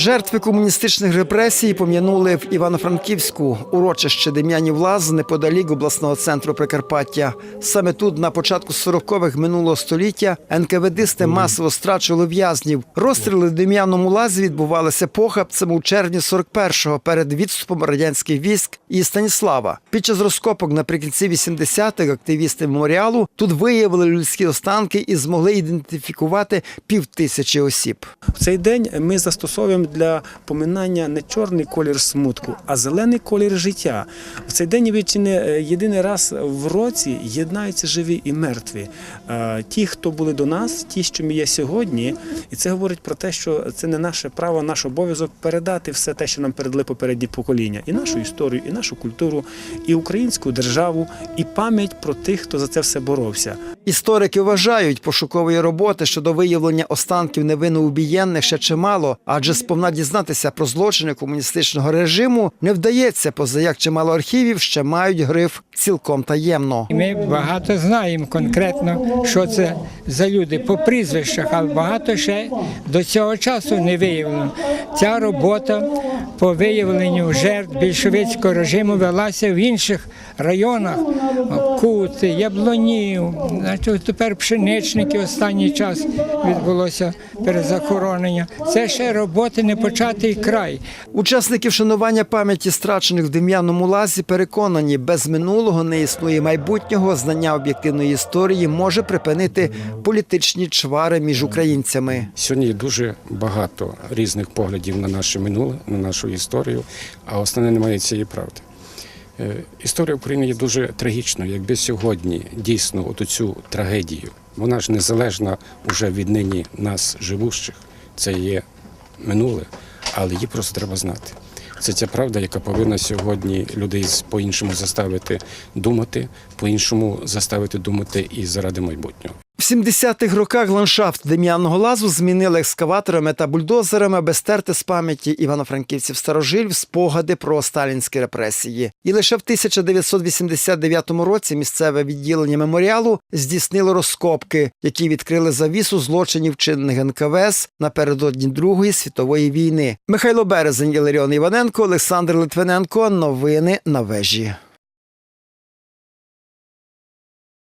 Жертви комуністичних репресій пом'янули в Івано-Франківську урочище Дем'янів Лаз неподалік обласного центру Прикарпаття. Саме тут, на початку 40-х минулого століття, НКВДисти масово страчували в'язнів. Розстріли в Дем'яному Лазі відбувалися похабцем у червні 41-го перед відступом радянських військ і Станіслава. Під час розкопок наприкінці 80-х активісти меморіалу тут виявили людські останки і змогли ідентифікувати півтисячі осіб. В цей день ми застосовуємо для поминання не чорний колір смутку, а зелений колір життя. В цей день чи єдиний раз в році єднаються живі і мертві. Е, Ті, хто були до нас, ті, що ми є сьогодні, і це говорить про те, що це не наше право, наш обов'язок передати все те, що нам передали попередні покоління, і нашу історію, і нашу культуру, і українську державу, і пам'ять про тих, хто за це все боровся. Історики вважають, пошукової роботи щодо виявлення останків невинно убієнних ще чимало, адже сповна дізнатися про злочини комуністичного режиму не вдається, поза як чимало архівів ще мають гриф цілком таємно. Ми багато знаємо конкретно, що це за люди по прізвищах, але багато ще до цього часу не виявлено. Ця робота по виявленню жертв більшовицького режиму велася в інших районах Кути, Яблонів, тепер пшеничники останній час відбулося перезахоронення. Це ще роботи не початий край. Учасники вшанування пам'яті страчених в Дем'яному лазі переконані, без минулого не існує майбутнього. Знання об'єктивної історії може припинити політичні чвари між українцями. Сьогодні є дуже багато різних поглядів на наше минуле, на нашу історію, а основне немає цієї правди. Е, Історія України є дуже трагічною. Якби сьогодні дійсно от цю трагедію, вона ж незалежна вже від нині нас живущих, це є минуле, але її просто треба знати. Це ця правда, яка повинна сьогодні людей з- по-іншому заставити думати, по-іншому заставити думати і заради майбутнього. В 70-х роках ландшафт Дем'янного лазу змінили екскаваторами та бульдозерами, аби стерти з пам'яті івано-франківців старожильв спогади про сталінські репресії. І лише в 1989 році місцеве відділення меморіалу здійснило розкопки, які відкрили завісу злочинів чинних НКВС напередодні Другої світової війни. Михайло Березень, Іларіон Іваненко, Олександр Литвиненко. Новини на вежі.